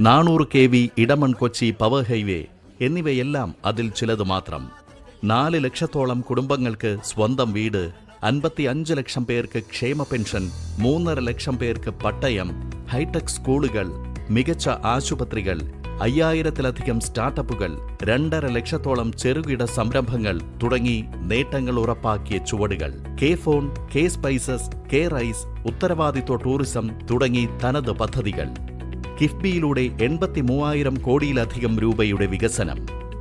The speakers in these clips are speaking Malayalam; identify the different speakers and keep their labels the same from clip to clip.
Speaker 1: നാനൂറ് K V Edamon Kochi power highway എന്നിവയെല്ലാം അതിൽ ചിലത് മാത്രം. നാല് ലക്ഷത്തോളം കുടുംബങ്ങൾക്ക് സ്വന്തം വീട് അൻപത്തി അഞ്ച് ലക്ഷം പേർക്ക് ക്ഷേമ പെൻഷൻ മൂന്നര ലക്ഷം പേർക്ക് പട്ടയം ഹൈടെക് സ്കൂളുകൾ മികച്ച ആശുപത്രികൾ അയ്യായിരത്തിലധികം സ്റ്റാർട്ടപ്പുകൾ രണ്ടര ലക്ഷത്തോളം ചെറുകിട സംരംഭങ്ങൾ തുടങ്ങി നേട്ടങ്ങൾ ഉറപ്പാക്കിയ ചുവടുകൾ. K FON K spices K rice ഉത്തരവാദിത്വ ടൂറിസം തുടങ്ങി തനത് പദ്ധതികൾ. കിഫ്ബിയിലൂടെ എൺപത്തി മൂവായിരം കോടിയിലധികം രൂപയുടെ വികസനം.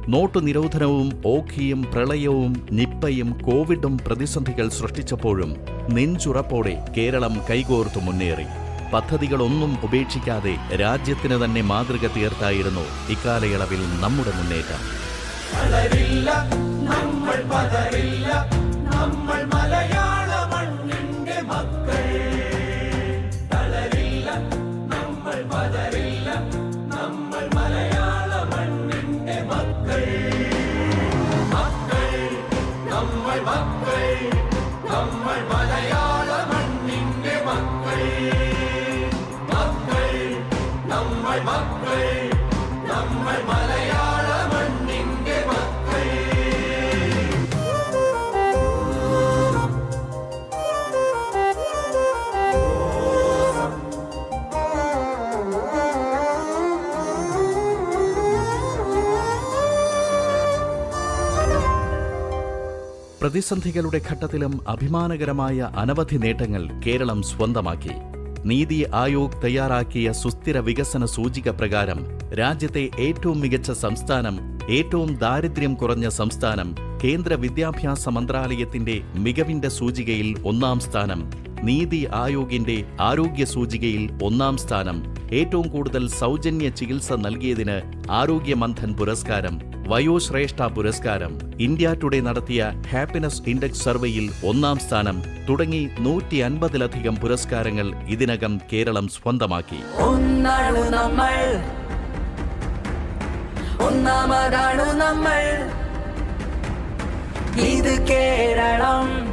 Speaker 1: നോട്ടു നിരോധനവും ഓഖിയും പ്രളയവും നിപ്പയും കോവിഡും പ്രതിസന്ധികൾ സൃഷ്ടിച്ചപ്പോഴും നെഞ്ചുറപ്പോടെ കേരളം കൈകോർത്തു മുന്നേറി. പദ്ധതികളൊന്നും ഉപേക്ഷിക്കാതെ രാജ്യത്തിന് തന്നെ മാതൃക തീർത്തായിരുന്നു ഇക്കാലയളവിൽ നമ്മുടെ മുന്നേറ്റം.
Speaker 2: നമ്മൾ മലയാള മണ്ണിന്റെ മക്കൾ
Speaker 1: പ്രതിസന്ധികളുടെ ഘട്ടത്തിലും അഭിമാനകരമായ അനവധി നേട്ടങ്ങൾ കേരളം സ്വന്തമാക്കി. നീതി ആയോഗ് തയ്യാറാക്കിയ സുസ്ഥിര വികസന സൂചിക പ്രകാരം രാജ്യത്തെ ഏറ്റവും മികച്ച സംസ്ഥാനം ഏറ്റവും ദാരിദ്ര്യം കുറഞ്ഞ സംസ്ഥാനം കേന്ദ്ര വിദ്യാഭ്യാസ മന്ത്രാലയത്തിന്റെ മികവിന്റെ സൂചികയിൽ ഒന്നാം സ്ഥാനം നീതി ആയോഗിന്റെ ആരോഗ്യ സൂചികയിൽ ഒന്നാം സ്ഥാനം ഏറ്റവും കൂടുതൽ സൗജന്യ ചികിത്സ നൽകിയതിന് ആരോഗ്യ മന്ഥൻ പുരസ്കാരം വയോശ്രേഷ്ഠ പുരസ്കാരം ഇന്ത്യ ടുഡേ നടത്തിയ ഹാപ്പിനെസ് ഇൻഡെക്സ് സർവേയിൽ ഒന്നാം സ്ഥാനം തുടങ്ങി നൂറ്റി അൻപതിലധികം പുരസ്കാരങ്ങൾ ഇതിനകം കേരളം സ്വന്തമാക്കി.
Speaker 3: നമ്മൾ. കേരളം.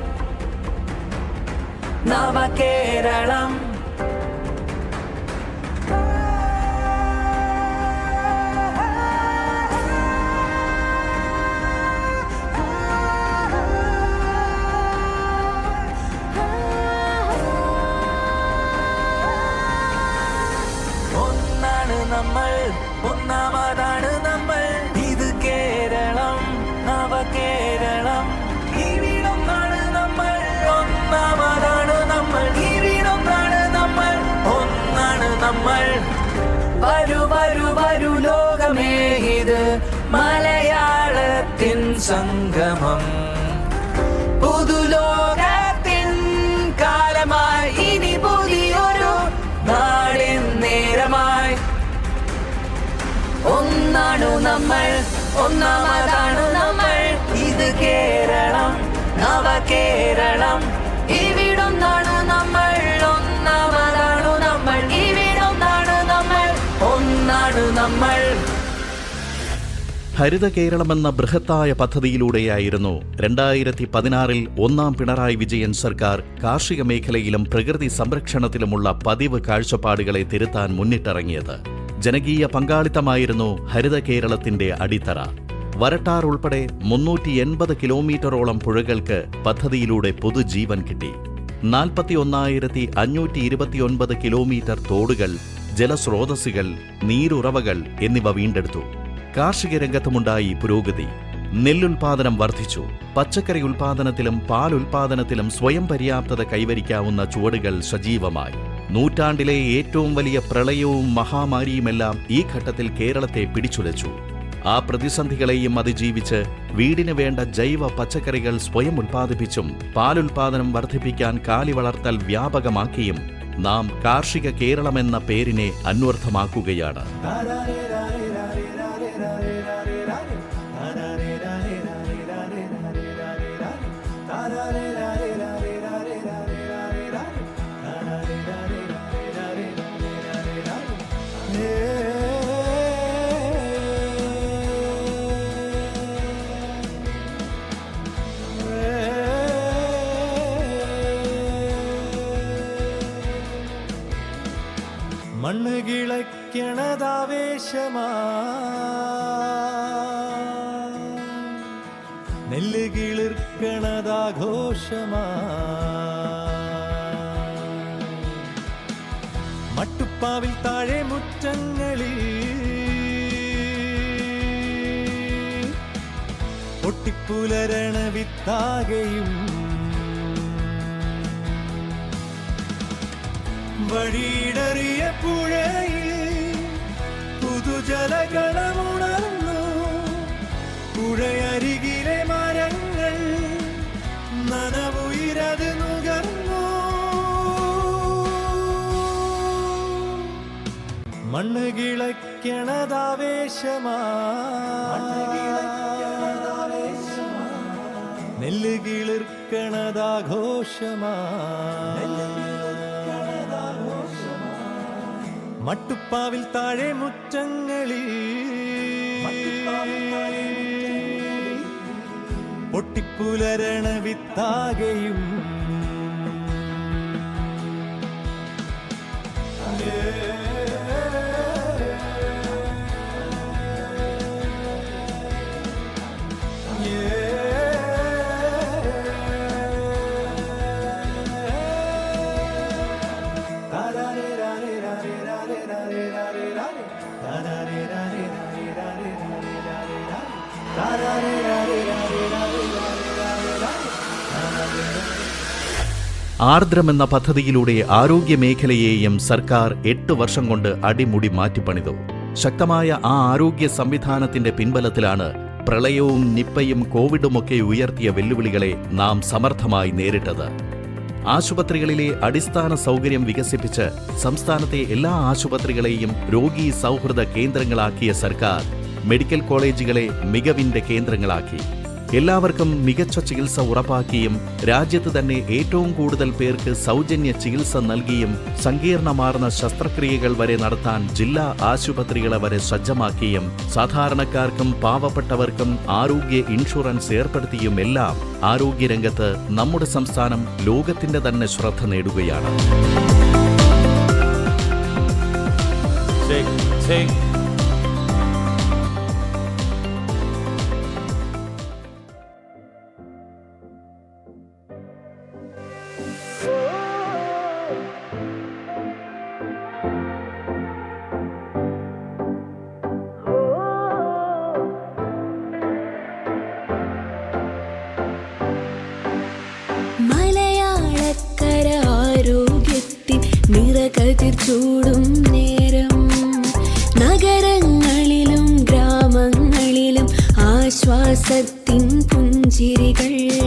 Speaker 3: നവ സംഗമം. പുതുലോകത്തിൻ കാലമായി ഇനി പുതിയൊരു നാടിൻ നേരമായി. ഒന്നാണു നമ്മൾ ഒന്നാമതാണു നമ്മൾ. ഇത് കേരളം നവ കേരളം ഇവിടൊന്നാണ് നമ്മൾ ഒന്നാമതാണു നമ്മൾ. ഇവിടൊന്നാണ് നമ്മൾ ഒന്നാണു നമ്മൾ.
Speaker 1: ഹരിത കേരളമെന്ന ബൃഹത്തായ പദ്ധതിയിലൂടെയായിരുന്നു രണ്ടായിരത്തി പതിനാറിൽ ഒന്നാം പിണറായി വിജയൻ സർക്കാർ കാർഷിക മേഖലയിലും പ്രകൃതി സംരക്ഷണത്തിലുമുള്ള പതിവ് കാഴ്ചപ്പാടുകളെ തിരുത്താൻ മുന്നിട്ടിറങ്ങിയത്. ജനകീയ പങ്കാളിത്തമായിരുന്നു ഹരിത കേരളത്തിന്റെ അടിത്തറ. വരട്ടാർ ഉൾപ്പെടെ മുന്നൂറ്റി എൺപത് കിലോമീറ്ററോളം പുഴകൾക്ക് പദ്ധതിയിലൂടെ പുതുജീവൻ കിട്ടി. നാൽപ്പത്തി ഒന്നായിരത്തി അഞ്ഞൂറ്റി ഇരുപത്തിയൊൻപത് കിലോമീറ്റർ തോടുകൾ ജലസ്രോതസ്സുകൾ നീരുറവകൾ എന്നിവ വീണ്ടെടുത്തു. കാർഷിക രംഗത്തുമുണ്ടായി പുരോഗതി. നെല്ലുൽപാദനം വർദ്ധിച്ചു. പച്ചക്കറി ഉൽപാദനത്തിലും പാൽ ഉൽപാദനത്തിലും സ്വയം പര്യാപ്തത കൈവരിക്കാവുന്ന ചുവടുകൾ സജീവമായി. നൂറ്റാണ്ടിലെ ഏറ്റവും വലിയ പ്രളയവും മഹാമാരിയുമെല്ലാം ഈ ഘട്ടത്തിൽ കേരളത്തെ പിടിച്ചുലച്ചു. ആ പ്രതിസന്ധികളെയും അതിജീവിച്ച് വീടിന് വേണ്ട ജൈവ പച്ചക്കറികൾ സ്വയം ഉൽപ്പാദിപ്പിച്ചും പാലുൽപാദനം വർദ്ധിപ്പിക്കാൻ കാലി വളർത്തൽ വ്യാപകമാക്കിയും നാം കാർഷിക കേരളമെന്ന പേരിനെ അന്വർത്ഥമാക്കുകയാണ്.
Speaker 2: മണ്ണ് കിളയ്ക്കണ
Speaker 4: കിളിർക്കണതാവേശമാ നെല്ല് കിളിർക്കണതാഘോഷമാ. മട്ടുപ്പാവിൽ താഴെ മുറ്റങ്ങളിൽ പൊട്ടിപ്പുലരണ വിത്താകയും വഴിയിടറിയ പുഴയിൽ പുതുജലകളമുണർന്നു പുഴയരികിലെ മരങ്ങൾ നനവുയിരത് നുകർന്നു. മണ്ണ് കിളയ്ക്കണതാവേശമാ. നെല്ല് കിളിർക്കണതാഘോഷമാ. മട്ടുപ്പാവിൽ താഴെ മുറ്റങ്ങളിൽ പൊട്ടിപ്പുലരണ വിത്താകയും
Speaker 1: ആർദ്രം എന്ന പദ്ധതിയിലൂടെ ആരോഗ്യ മേഖലയെയും സർക്കാർ എട്ട് വർഷം കൊണ്ട് അടിമുടി മാറ്റിപ്പണിതു. ശക്തമായ ആ ആരോഗ്യ സംവിധാനത്തിന്റെ പിൻബലത്തിലാണ് പ്രളയവും നിപ്പയും കോവിഡുമൊക്കെ ഉയർത്തിയ വെല്ലുവിളികളെ നാം സമർത്ഥമായി നേരിട്ടത്. ആശുപത്രികളിലെ അടിസ്ഥാന സൗകര്യം വികസിപ്പിച്ച് സംസ്ഥാനത്തെ എല്ലാ ആശുപത്രികളെയും രോഗീ സൗഹൃദ കേന്ദ്രങ്ങളാക്കിയ സർക്കാർ മെഡിക്കൽ കോളേജുകളെ മികവിന്റെ കേന്ദ്രങ്ങളാക്കി. എല്ലാവർക്കും മികച്ച ചികിത്സ ഉറപ്പാക്കിയും രാജ്യത്ത് തന്നെ ഏറ്റവും കൂടുതൽ പേർക്ക് സൗജന്യ ചികിത്സ നൽകിയും സങ്കീർണമാർന്ന ശസ്ത്രക്രിയകൾ വരെ നടത്താൻ ജില്ലാ ആശുപത്രികളെ വരെ സജ്ജമാക്കിയും സാധാരണക്കാർക്കും പാവപ്പെട്ടവർക്കും ആരോഗ്യ ഇൻഷുറൻസ് ഏർപ്പെടുത്തിയും എല്ലാം ആരോഗ്യരംഗത്ത് നമ്മുടെ സംസ്ഥാനം ലോകത്തിന്റെ തന്നെ ശ്രദ്ധ നേടുകയാണ്
Speaker 4: Take, shake.
Speaker 5: ചൂടും നേരം. നഗരങ്ങളിലും ഗ്രാമങ്ങളിലും ആശ്വാസത്തിൻ പുഞ്ചിരികൾ.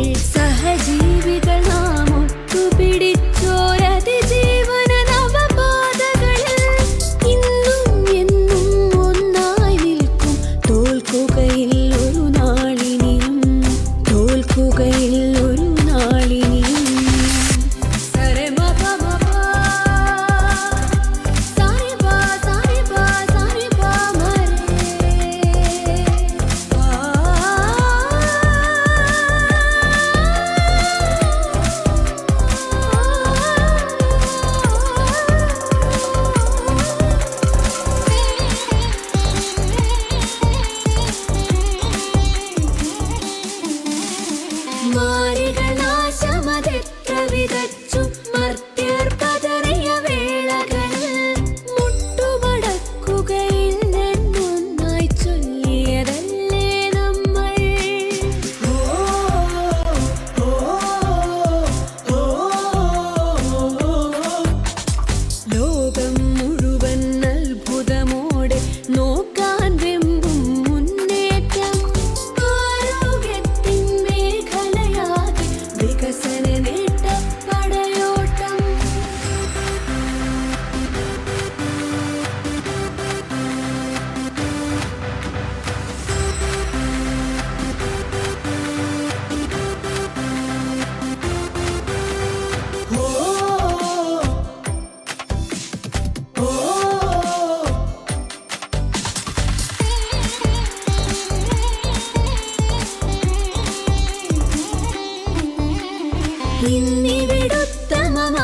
Speaker 5: ഇന്നിവിടുത്തമമായ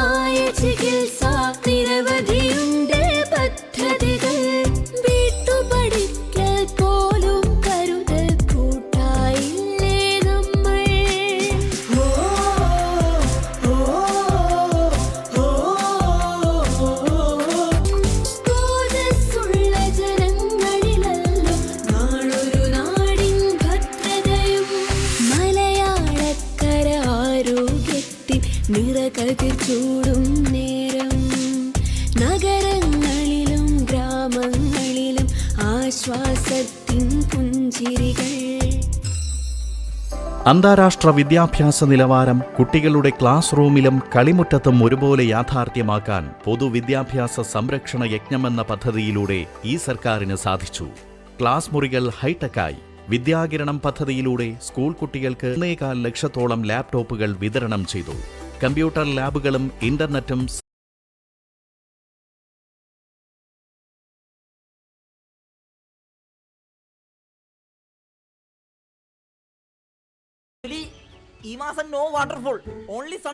Speaker 5: ചികിത്സ നഗരങ്ങളിലും ഗ്രാമങ്ങളിലും ആശ്വാസത്തിൻ പുഞ്ചിരികൾ.
Speaker 1: അന്താരാഷ്ട്ര വിദ്യാഭ്യാസ നിലവാരം കുട്ടികളുടെ ക്ലാസ് റൂമിലും കളിമുറ്റത്തും ഒരുപോലെ യാഥാർത്ഥ്യമാക്കാൻ പൊതുവിദ്യാഭ്യാസ സംരക്ഷണ യജ്ഞമെന്ന പദ്ധതിയിലൂടെ ഈ സർക്കാരിന് സാധിച്ചു. ക്ലാസ് മുറികൾ ഹൈടെക്കായി. വിദ്യാകിരണം പദ്ധതിയിലൂടെ സ്കൂൾ കുട്ടികൾക്ക് ഒന്നേകാൽ ലക്ഷത്തോളം ലാപ്ടോപ്പുകൾ വിതരണം ചെയ്തു. കമ്പ്യൂട്ടർ ലാബുകളും ഇന്റർനെറ്റും
Speaker 6: ഈ മാസം നോ വാട്ടർഫോൾ ഓൺലി സൺ